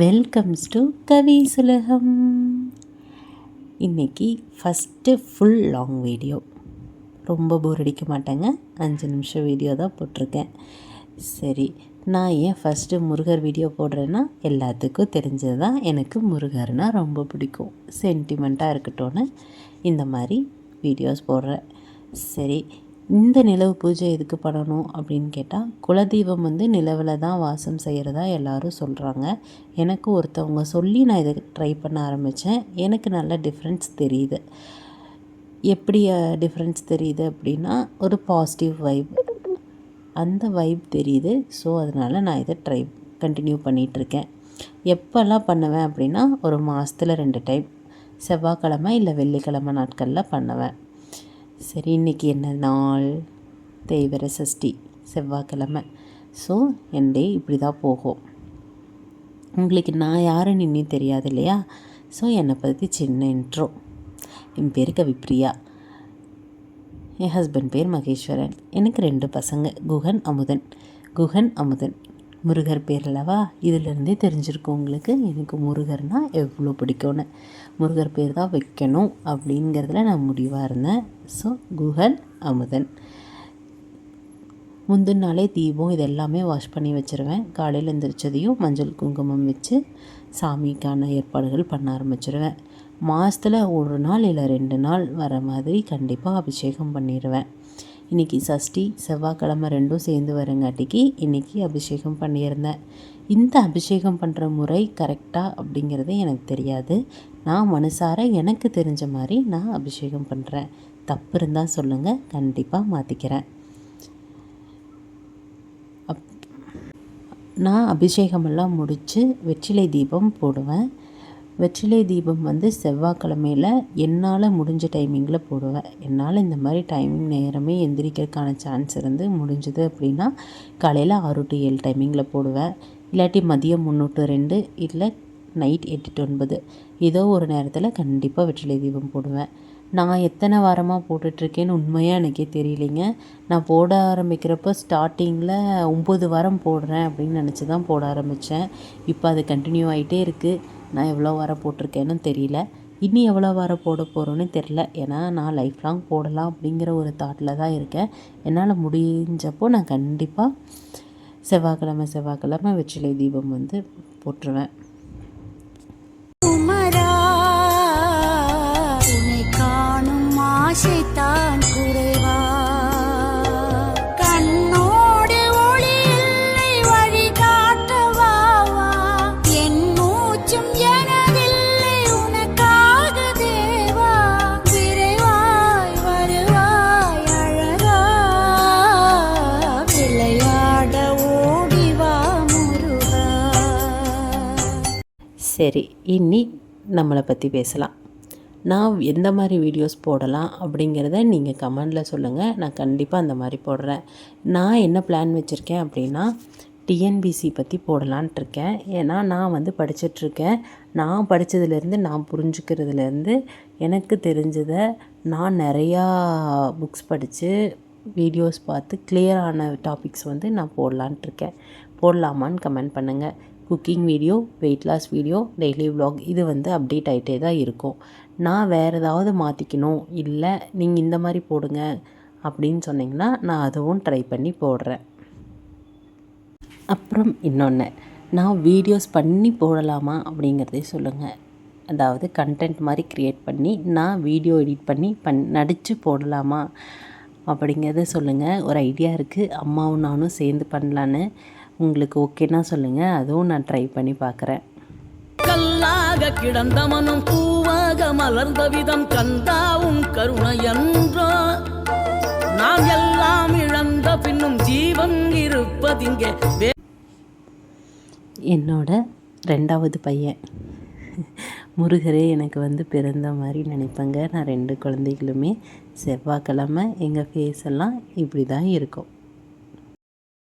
Welcomes to கவி சுலகம் இன்றைக்கி first full long video ரொம்ப போர் அடிக்க மாட்டேங்க. அஞ்சு நிமிஷம் வீடியோ தான் போட்டிருக்கேன். சரி நான் ஏன் ஃபஸ்ட்டு முருகர் வீடியோ போடுறேன்னா எல்லாத்துக்கும் தெரிஞ்சது தான் எனக்கு முருகர்னால் ரொம்ப பிடிக்கும். சென்டிமெண்ட்டாக இருக்கட்டும்னு இந்த மாதிரி வீடியோஸ் போடுறேன். சரி இந்த நிலவு பூஜை எதுக்கு பண்ணணும் அப்படின்னு கேட்டால் குலதெய்வம் வந்து நிலவில் தான் வாசம் செய்கிறதா எல்லோரும் சொல்கிறாங்க எனக்கு ஒருத்தவங்க சொல்லி நான் இதை ட்ரை பண்ண ஆரம்பித்தேன் எனக்கு நல்ல டிஃப்ரென்ஸ் தெரியுது. எப்படி டிஃப்ரென்ஸ் தெரியுது அப்படின்னா ஒரு பாசிட்டிவ் வைப் அந்த வைப் தெரியுது. ஸோ அதனால் நான் இதை ட்ரை கண்டினியூ பண்ணிகிட்ருக்கேன் எப்போல்லாம் பண்ணுவேன் அப்படின்னா ஒரு மாதத்தில் ரெண்டு டைம் செவ்வாய்க்கிழமை இல்லை வெள்ளிக்கிழமை நாட்களில் பண்ணுவேன். சரி இன்றைக்கி என்ன நாள்? தேய்வர சஷ்டி செவ்வாய்க்கிழமை. ஸோ என் டே இப்படி தான் போகும். உங்களுக்கு நான் யாருன்னு இன்னும் தெரியாது இல்லையா? ஸோ என்னை பற்றி சின்ன இன்ட்ரோ என் பேர் கவிப்ரியா. என் ஹஸ்பண்ட் பேர் மகேஸ்வரன். எனக்கு ரெண்டு பசங்க குகன் அமுதன். குகன் அமுதன். முருகர் பேர் அல்லவா? இதிலேருந்தே தெரிஞ்சிருக்கும் உங்களுக்கு எனக்கு முருகர்னால் எவ்வளோ பிடிக்கும்னு. முருகர் பேர் தான் வைக்கணும் அப்படிங்கிறதுல நான் முடிவாக இருந்தேன். ஸோ குகன் அமுதன். முந்தின நாளே தீபம் இது எல்லாமே வாஷ் பண்ணி வச்சுருவேன். காலையில் எழுந்திரிச்சதையும் மஞ்சள் குங்குமம் வச்சு சாமிக்கான ஏற்பாடுகள் பண்ண ஆரம்பிச்சிருவேன். மாதத்தில் ஒரு நாள் இல்லை ரெண்டு நாள் வர மாதிரி கண்டிப்பாக அபிஷேகம் பண்ணிடுவேன் இன்றைக்கி சஷ்டி செவ்வாய்க்கிழமை ரெண்டும் சேர்ந்து வரங்காட்டிக்கு இன்றைக்கி அபிஷேகம் பண்ணியிருந்தேன். இந்த அபிஷேகம் பண்ணுற முறை கரெக்டாக அப்படிங்கிறது எனக்கு தெரியாது. நான் மனசார எனக்கு தெரிஞ்ச மாதிரி நான் அபிஷேகம் பண்ணுறேன் தப்பு இருந்தால் சொல்லுங்கள் கண்டிப்பாக மாற்றிக்கிறேன் அப் நான் அபிஷேகமெல்லாம் முடித்து வெற்றிலை தீபம் போடுவேன். வெற்றிலை தீபம் வந்து செவ்வாய்க்கிழமையில் என்னால் முடிஞ்ச டைமிங்கில் போடுவேன் என்னால் இந்த மாதிரி டைமிங் நேரமே எந்திரிக்கிறதுக்கான சான்ஸ் இருந்து முடிஞ்சது அப்படின்னா காலையில் ஆறு டு ஏழு டைமிங்கில் போடுவேன் இல்லாட்டி மதியம் மூணு டு ரெண்டு இல்லை நைட் எட்டு டு ஒன்பது. ஏதோ ஒரு நேரத்தில் கண்டிப்பாக வெற்றிலை தீபம் போடுவேன் நான் எத்தனை வாரமாக போட்டுட்ருக்கேன்னு உண்மையாக எனக்கே தெரியலைங்க. நான் போட ஆரம்பிக்கிறப்போ ஸ்டார்டிங்கில் ஒம்பது வாரம் போடுறேன் அப்படின்னு நினச்சி தான் போட ஆரம்பித்தேன் இப்போ அது கண்டினியூ ஆகிட்டே இருக்குது நான் எவ்வளோ வாரம் போட்டிருக்கேன்னு தெரியல. இனி எவ்வளோ வாரம் போட போகிறோன்னு தெரில ஏன்னா நான் லைஃப் லாங் போடலாம் அப்படிங்கிற ஒரு தாட்டில் தான் இருக்கேன். என்னால் முடிஞ்சப்போ நான் கண்டிப்பாக செவ்வாய்க்கிழமை செவ்வாய்க்கிழமை வெற்றிலை தீபம் வந்து போட்டுருவேன். சரி இனி நம்மளை பற்றி பேசலாம். நான் எந்த மாதிரி வீடியோஸ் போடலாம் அப்படிங்கிறத நீங்கள் கமெண்டில் சொல்லுங்கள் நான் கண்டிப்பாக அந்த மாதிரி போடுறேன். நான் என்ன பிளான் வச்சுருக்கேன் அப்படின்னா டிஎன்பிசி பற்றி போடலான்ட்ருக்கேன். ஏன்னா நான் வந்து படிச்சிட்ருக்கேன். நான் படித்ததுலேருந்து நான் புரிஞ்சுக்கிறதுலேருந்து எனக்கு தெரிஞ்சதை நான் நிறையா புக்ஸ் படித்து வீடியோஸ் பார்த்து கிளியரான டாபிக்ஸ் வந்து நான் போடலான்ட்ருக்கேன். போடலாமான்னு கமெண்ட் பண்ணுங்கள் cooking video weight loss video daily vlog இது வந்து அப்டேட் ஆகிட்டே தான் இருக்கும். நான் வேறு ஏதாவது மாற்றிக்கணும் இல்லை நீங்கள் இந்த மாதிரி போடுங்க அப்படின்னு சொன்னிங்கன்னா நான் அதுவும் ட்ரை பண்ணி போடுறேன். அப்புறம் இன்னொன்று நான் வீடியோஸ் பண்ணி போடலாமா அப்படிங்கிறதே சொல்லுங்கள் அதாவது கண்டென்ட் மாதிரி க்ரியேட் பண்ணி நான் வீடியோ எடிட் பண்ணி பண் நடித்து போடலாமா அப்படிங்கிறத சொல்லுங்கள் ஒரு ஐடியா இருக்குது அம்மாவும் நானும் சேர்ந்து பண்ணலான்னு. உங்களுக்கு ஓகேனா சொல்லுங்கள் அதுவும் நான் ட்ரை பண்ணி பார்க்குறேன் கல்லாக கிடந்த மனம் பூவாக மலர்ந்த விதம் கந்தாவும் கருணை என்றோ நாம் எல்லாம் இழந்த பின்னும் ஜீவன் இருப்பதிங்கே. என்னோட ரெண்டாவது பையன். முருகரே எனக்கு வந்து பிறந்த மாதிரி நினைப்பேங்க. நான் ரெண்டு குழந்தைகளுமே. செவ்வாய்க்கிழமை எங்கள் ஃபேஸ் எல்லாம் இப்படி தான் இருக்கும்.